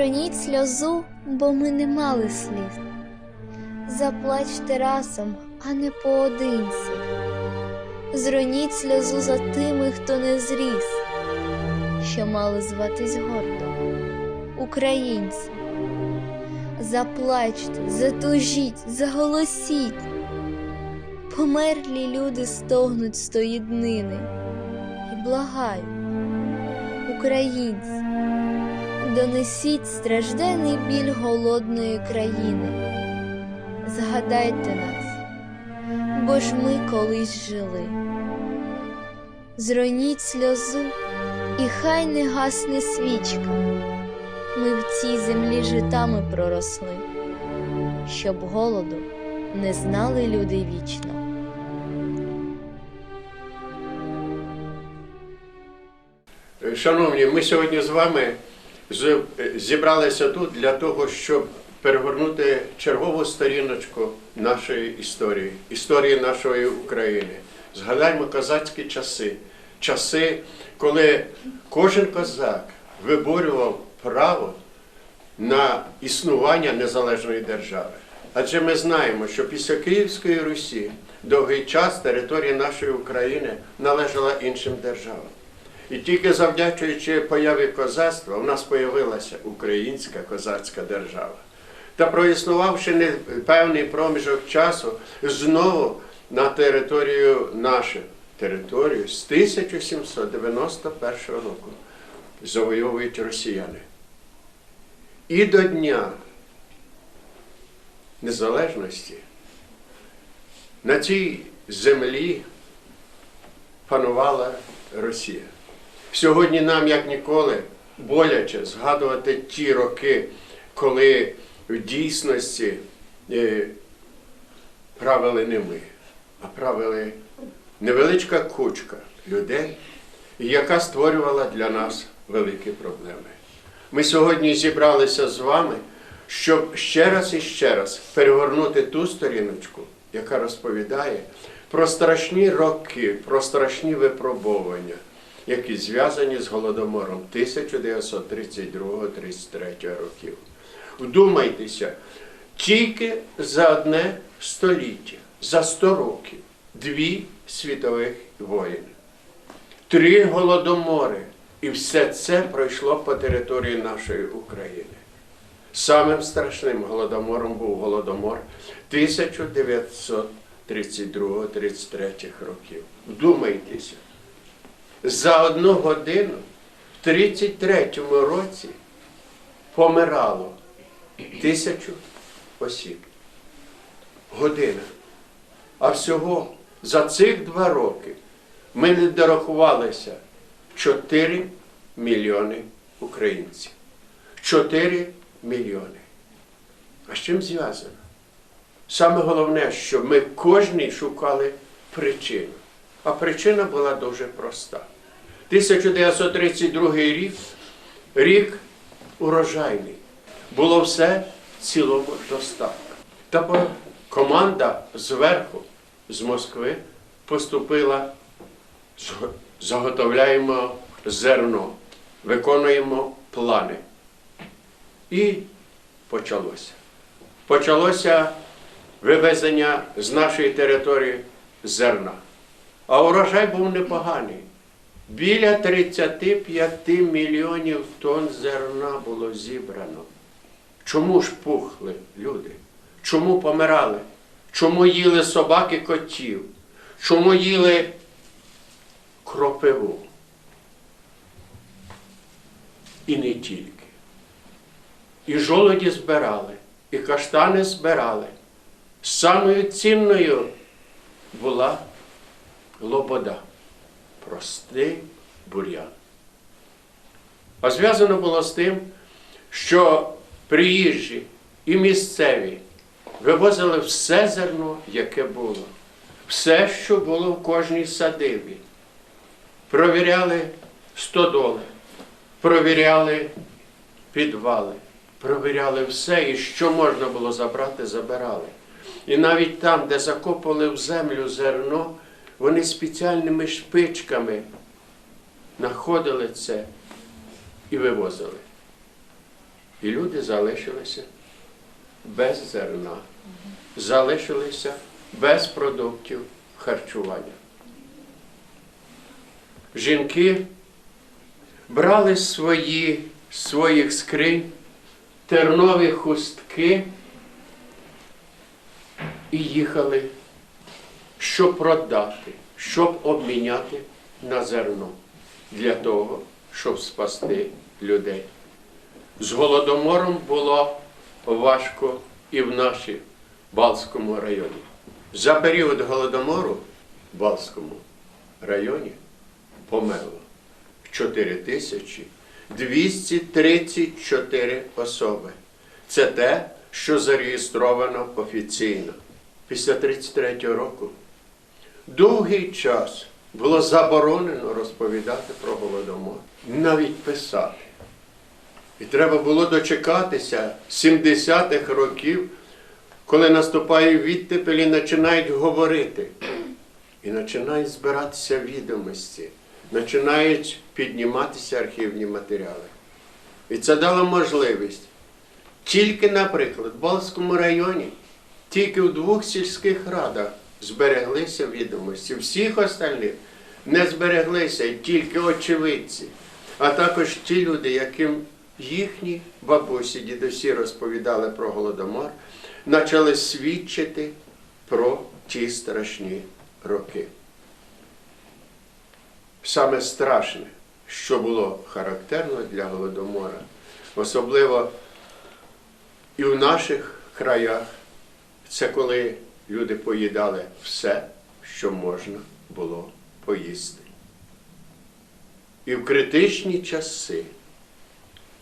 Зроніть сльозу, бо ми не мали сліз. Заплачте разом, а не поодинці. Зроніть сльозу за тими, хто не зріс, що мали зватись гордо, українці. Заплачте, затужіть, заголосіть. Померлі люди стогнуть з тої днини і благають, українці, донесіть стражденний біль голодної країни. Згадайте нас, бо ж ми колись жили. Зроніть сльозу, і хай не гасне свічка. Ми в цій землі житами проросли, щоб голоду не знали люди вічно. Шановні, ми сьогодні з вами зібралися тут для того, щоб перегорнути чергову сторіночку нашої історії, історії нашої України. Згадаймо козацькі часи, часи, коли кожен козак виборював право на існування незалежної держави. Адже ми знаємо, що після Київської Русі довгий час територія нашої України належала іншим державам. І тільки завдячуючи появі козацтва, у нас появилася українська козацька держава. Та проіснувавши певний проміжок часу, знову на територію нашу територію з 1791 року завойовують росіяни. І до Дня Незалежності на цій землі панувала Росія. Сьогодні нам, як ніколи, боляче згадувати ті роки, коли в дійсності е, правили не ми, а правили невеличка кучка людей, яка створювала для нас великі проблеми. Ми сьогодні зібралися з вами, щоб ще раз і ще раз перегорнути ту сторіночку, яка розповідає про страшні роки, про страшні випробовування, які зв'язані з голодомором 1932-33 років. Вдумайтеся, тільки за одне століття, за 100 років, дві світових воїни, три голодомори, і все це пройшло по території нашої України. Самим страшним голодомором був голодомор 1932-33 років. Вдумайтеся, за одну годину в 33-му році помирало тисячу осіб. Година. А всього за цих два роки ми не дорахувалися 4 мільйони українців. 4 мільйони. А з чим зв'язано? Саме головне, що ми кожний шукали причину. А причина була дуже проста. 1932 рік рік урожайний. Було все цілому достатньо. Та команда зверху, з Москви, поступила, заготовляємо зерно, виконуємо плани. І почалося. Почалося вивезення з нашої території зерна. А урожай був непоганий. Біля 35 мільйонів тонн зерна було зібрано. Чому ж пухли люди? Чому помирали? Чому їли собаки котів? Чому їли кропиву? І не тільки. І жолоді збирали, і каштани збирали. Самою цінною була лобода, простий бур'ян. А зв'язано було з тим, що приїжджі і місцеві вивозили все зерно, яке було, все, що було в кожній садибі. Провіряли стодоли, провіряли підвали, провіряли все, і що можна було забрати, забирали. І навіть там, де закопали в землю зерно, вони спеціальними шпичками знаходили це і вивозили. І люди залишилися без зерна, залишилися без продуктів харчування. Жінки брали свої, своїх скринь тернові хустки і їхали, щоб продати, щоб обміняти на зерно для того, щоб спасти людей. З голодомором було важко і в нашій Балтському районі. За період голодомору в Балтському районі померло 4 тисячі 234 особи. Це те, що зареєстровано офіційно. Після 33 року довгий час було заборонено розповідати про голодомор, навіть писати. І треба було дочекатися 70-х років, коли наступає відтепель і починають говорити. І починають збиратися відомості, починають підніматися архівні матеріали. І це дало можливість тільки, наприклад, в Болському районі, тільки в двох сільських радах збереглися відомості. Всіх остальних не збереглися тільки очевидці, а також ті люди, яким їхні бабусі, дідусі розповідали про голодомор, почали свідчити про ті страшні роки. Саме страшне, що було характерно для голодомора, особливо і в наших краях, це коли люди поїдали все, що можна було поїсти. І в критичні часи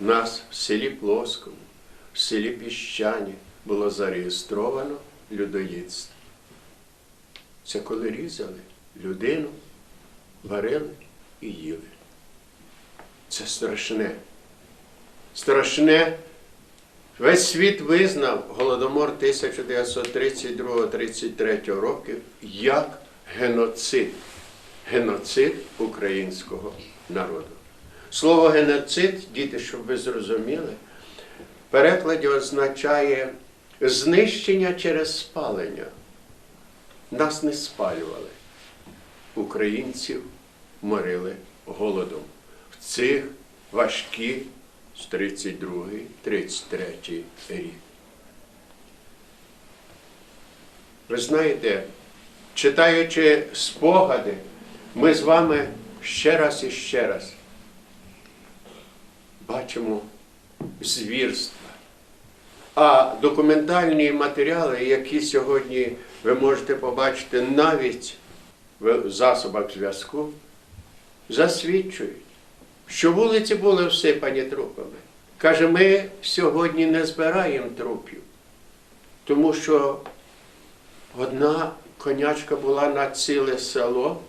нас в селі Плоскому, в селі Піщані було зареєстровано людоїдство. Це коли різали людину, варили і їли. Це страшне. Страшне. Весь світ визнав Голодомор 1932-33 років як геноцид. Геноцид українського народу. Слово геноцид, діти, щоб ви зрозуміли, в перекладі означає знищення через спалення. Нас не спалювали. Українців морили голодом. В цих важкі з 32-33 рік. Ви знаєте, читаючи спогади, ми з вами ще раз і ще раз бачимо звірства. А документальні матеріали, які сьогодні ви можете побачити навіть в засобах зв'язку, засвідчують, що вулиці були всипані трупами. Каже, ми сьогодні не збираємо трупів, тому що одна конячка була на ціле село,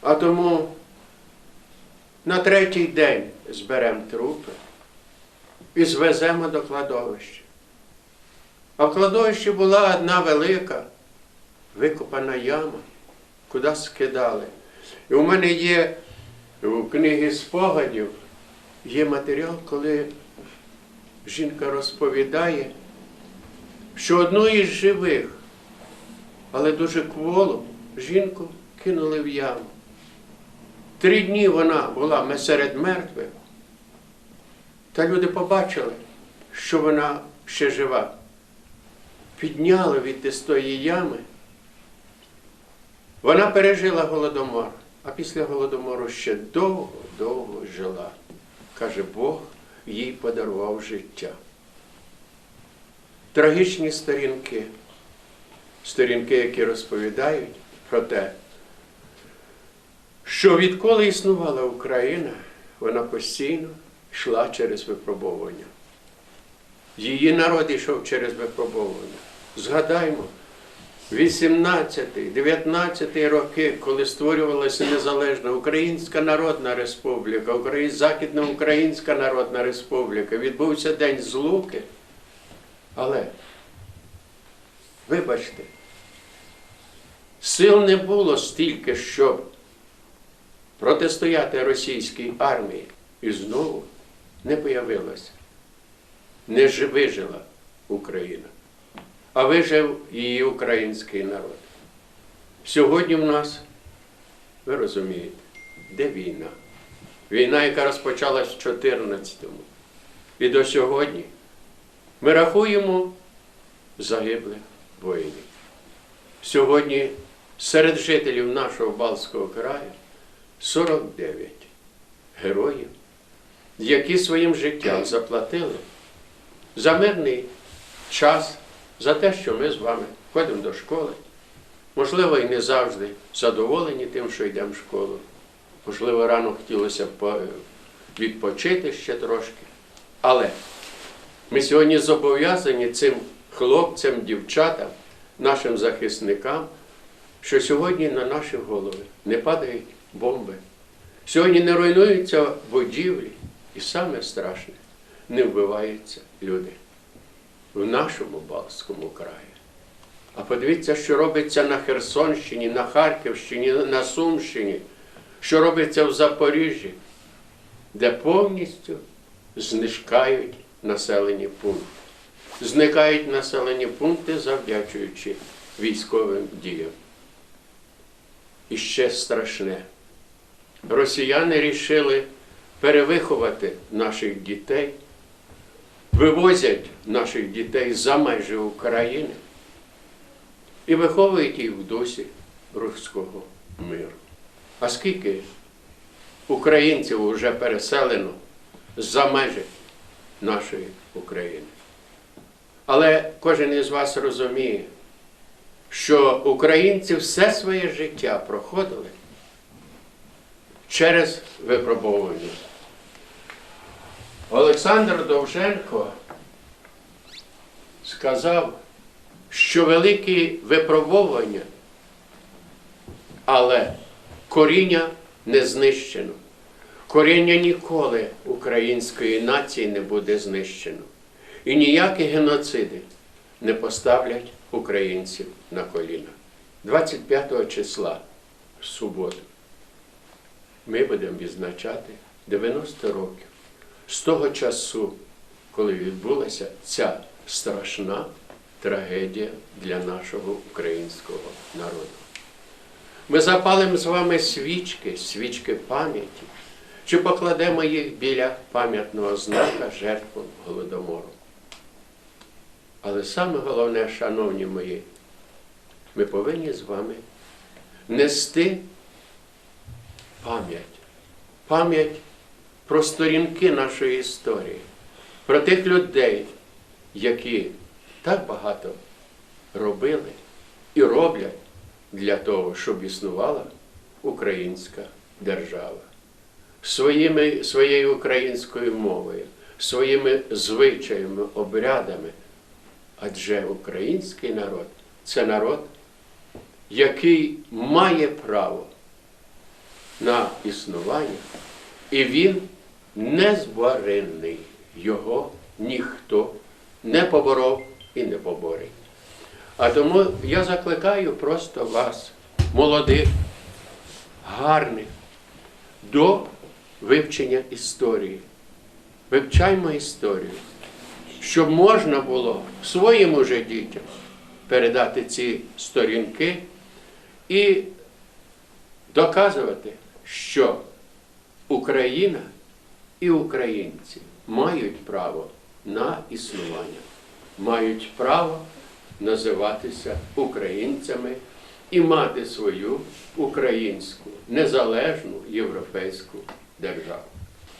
а тому на третій день зберемо трупи і звеземо до кладовища. А в кладовищі була одна велика викопана яма, куди скидали. І у мене є у книгі спогадів, є матеріал, коли жінка розповідає, що одну із живих, але дуже кволу, жінку кинули в яму. Три дні вона була серед мертвих, та люди побачили, що вона ще жива. Підняли від з ями. Вона пережила голодомор, а після голодомору ще довго-довго жила. Каже, Бог їй подарував життя. Трагічні сторінки, сторінки, які розповідають про те, що відколи існувала Україна, вона постійно йшла через випробовування. Її народ йшов через випробовування. Згадаймо, 18-19 роки, коли створювалася Незалежна Українська Народна Республіка, Украї- Західноукраїнська Народна Республіка, відбувся День Злуки. Але, вибачте, сил не було стільки, щоб протистояти російській армії. І знову не появилася, не вижила Україна, а вижив її український народ. Сьогодні в нас, ви розумієте, де війна? Війна, яка розпочалась в 14-му. І до сьогодні ми рахуємо загиблих воїнів. Сьогодні серед жителів нашого Балтського краю 49 героїв, які своїм життям заплатили за мирний час, за те, що ми з вами ходимо до школи. Можливо, і не завжди задоволені тим, що йдемо в школу. Можливо, рано хотілося б відпочити ще трошки. Але ми сьогодні зобов'язані цим хлопцям, дівчатам, нашим захисникам, що сьогодні на наші голови не падають бомби. Сьогодні не руйнуються будівлі, і саме страшне, не вбиваються люди в нашому Балтському краї. А подивіться, що робиться на Херсонщині, на Харківщині, на Сумщині, що робиться в Запоріжжі, де повністю знищають населені пункти. Зникають населені пункти, завдячуючи військовим діям. І ще страшне. Росіяни рішили перевиховати наших дітей, вивозять наших дітей за межі України і виховують їх в дусі руського миру. А скільки українців вже переселено за межі нашої України? Але кожен із вас розуміє, що українці все своє життя проходили через випробовування. Олександр Довженко сказав, що великі випробовування, але коріння не знищено. Коріння ніколи української нації не буде знищено. І ніякі геноциди не поставлять українців на коліна. 25 числа в суботу ми будемо відзначати 90 років з того часу, коли відбулася ця страшна трагедія для нашого українського народу. Ми запалимо з вами свічки, свічки пам'яті, чи покладемо їх біля пам'ятного знака жертвам голодомору. Але саме головне, шановні мої, ми повинні з вами нести пам'ять. Пам'ять про сторінки нашої історії, про тих людей, які так багато робили і роблять для того, щоб існувала українська держава. Своїми, своєю українською мовою, своїми звичаями, обрядами. Адже український народ це народ, який має право на існування, і він незборенний. Його ніхто не поборов і не поборить. А тому я закликаю просто вас, молодих, гарних, до вивчення історії. Вивчаймо історію, щоб можна було своїм уже дітям передати ці сторінки і доказувати, що Україна і українці мають право на існування, мають право називатися українцями і мати свою українську незалежну європейську державу.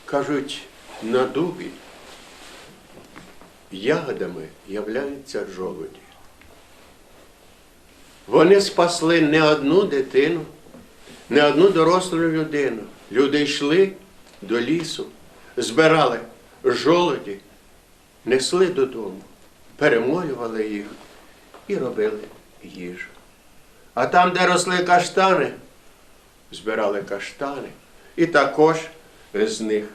Кажуть, на дубі ягодами являються жолуді. Вони спасли не одну дитину, не одну дорослу людину. Люди йшли до лісу, збирали жолоді, несли додому, перемолювали їх і робили їжу. А там, де росли каштани, збирали каштани і також з них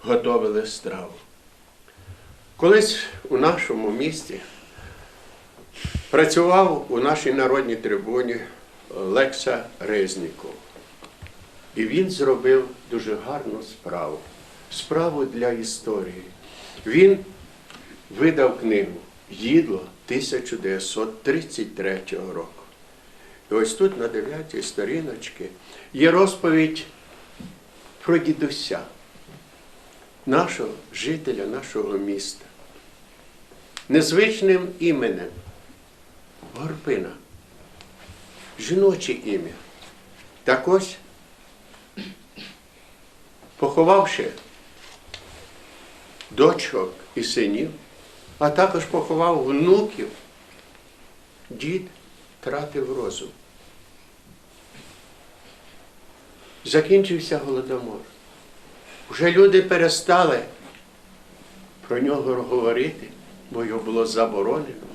готовили страву. Колись у нашому місті працював у нашій народній трибуні Лекса Резніков. І він зробив дуже гарну справу. Справу для історії. Він видав книгу Їдло 1933 року. І ось тут на 9 сторіночці є розповідь про дідуся, нашого жителя нашого міста. Незвичним іменем Горпина. Жіноче ім'я. Так ось, поховавши дочок і синів, а також поховав внуків, дід тратив розум. Закінчився голодомор. Вже люди перестали про нього говорити, бо його було заборонено.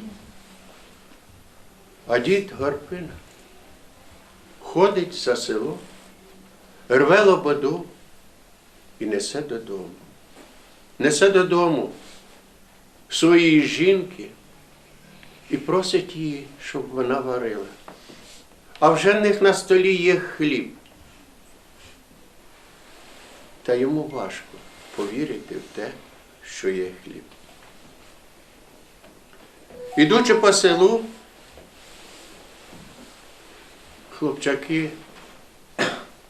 А дід Горпина ходить за село, рве лободу і несе додому. Несе додому своєї жінки і просить її, щоб вона варила. А вже в них на столі є хліб. Та йому важко повірити в те, що є хліб. Ідучи по селу, хлопчаки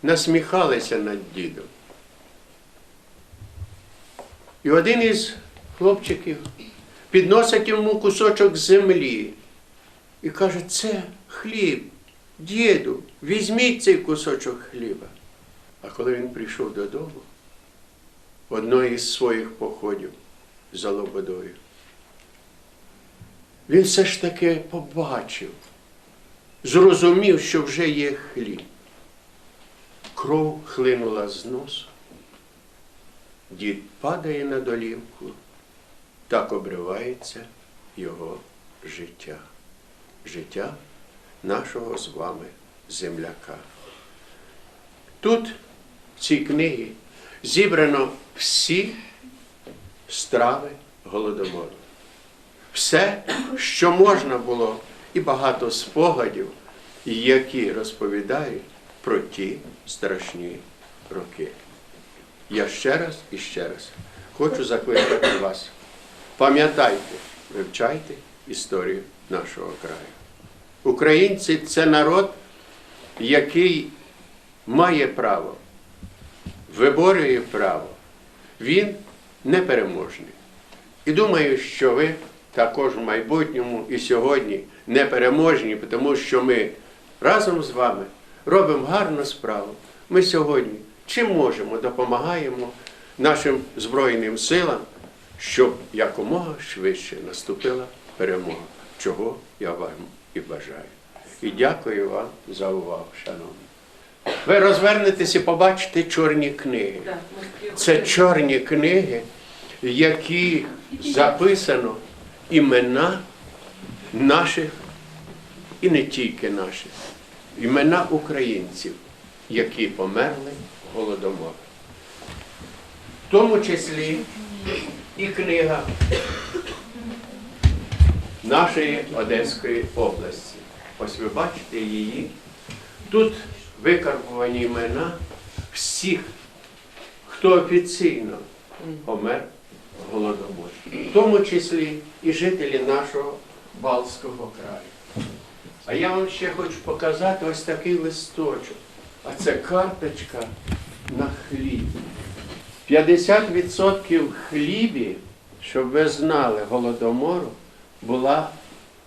насміхалися над дідом. І один із хлопчиків підносить йому кусочок землі і каже, це хліб, діду, візьміть цей кусочок хліба. А коли він прийшов додому, одної із своїх походів за Лободою, він все ж таки побачив, зрозумів, що вже є хліб. Кров хлинула з носу. Дід падає на долівку, так обривається його життя, життя нашого з вами земляка. Тут, в цій книгі, зібрано всі страви голодомору. Все, що можна було, і багато спогадів, які розповідають про ті страшні роки. Я ще раз і ще раз хочу закликати вас. Пам'ятайте, вивчайте історію нашого краю. Українці це народ, який має право, виборює право. Він непереможний. І думаю, що ви також в майбутньому і сьогодні непереможні, тому що ми разом з вами робимо гарну справу. Ми сьогодні чим можемо допомагаємо нашим Збройним силам, щоб якомога швидше наступила перемога, чого я вам і бажаю. І дякую вам за увагу, шановні. Ви розвернетеся і побачите чорні книги. Це чорні книги, які записано імена наших і не тільки наших, імена українців, які померли голодомор. В тому числі і книга нашої Одеської області. Ось ви бачите її. Тут викарбувані імена всіх, хто офіційно помер в голодоморі, в тому числі і жителі нашого Балтського краю. А я вам ще хочу показати ось такий листочок. А це карточка на хліб. 50% хлібі, щоб ви знали, голодомору, була,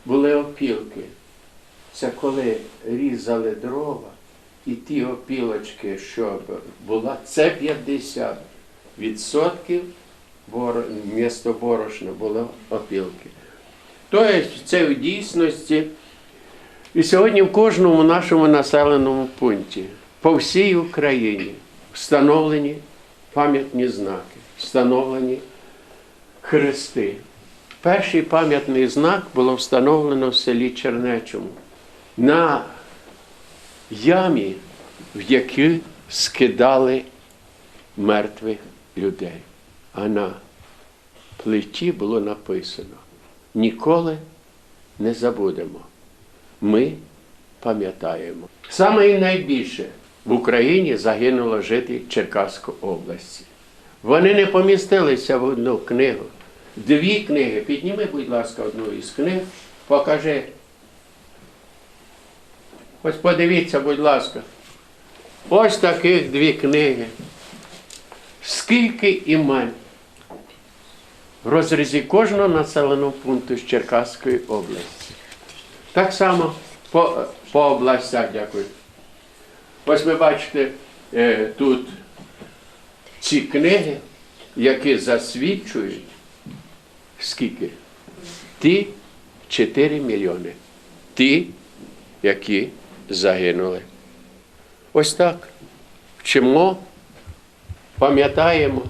були опілки. Це коли різали дрова, і ті опілочки, що була, це 50% боро, місто борошна було опілки. Тобто це в дійсності. І сьогодні в кожному нашому населеному пункті по всій Україні встановлені пам'ятні знаки, встановлені хрести. Перший пам'ятний знак було встановлено в селі Чернечому на ямі, в які скидали мертвих людей. А на плиті було написано: ніколи не забудемо. Ми пам'ятаємо. Саме і найбільше в Україні загинуло жителів Черкаської області. Вони не помістилися в одну книгу. Дві книги. Підніми, будь ласка, одну із книг, покажи. Ось подивіться, будь ласка. Ось таких дві книги. Скільки імен в розрізі кожного населеного пункту з Черкаської області. Так само по, по областях, дякую. Ось ви бачите е, тут ці книги, які засвідчують, скільки? Ті 4 мільйони. Ті, які загинули. Ось так. Вчимо, пам'ятаємо.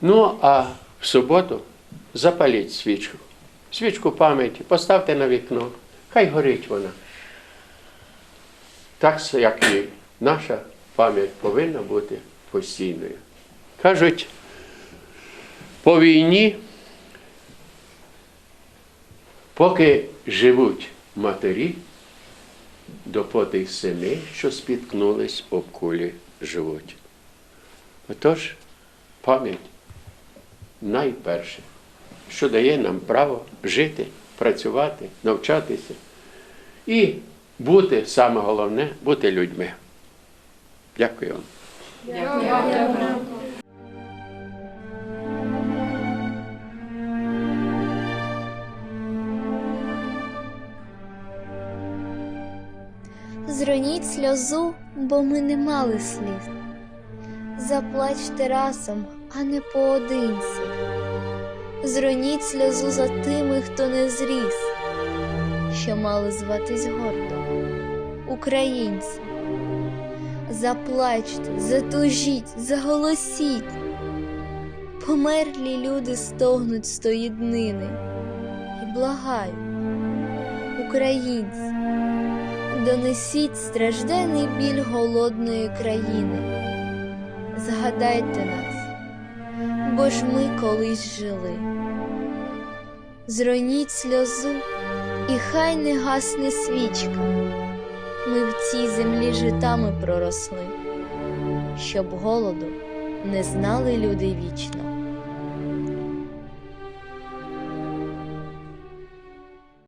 Ну, а в суботу запаліть свічку. Свічку пам'яті, поставте на вікно. Хай горить вона. Так, як і наша пам'ять повинна бути постійною. Кажуть, по війні, поки живуть матері, допоти й сини, що спіткнулись об кулі, живуть. Отож, пам'ять найперше, що дає нам право жити, працювати, навчатися і бути, саме головне, бути людьми. Дякую вам. Зроніть сльозу, бо ми не мали сліз. Заплачте разом, а не поодинці. Зроніть сльозу за тими, хто не зріс, що мали зватись гордо, українці. Заплачте, затужіть, заголосіть. Померлі люди стогнуть з тої і благають, українці донесіть стражденний біль голодної країни. Згадайте нас, бо ж ми колись жили. Зроніть сльозу, і хай не гасне свічка. Ми в цій землі житами проросли, щоб голоду не знали люди вічно.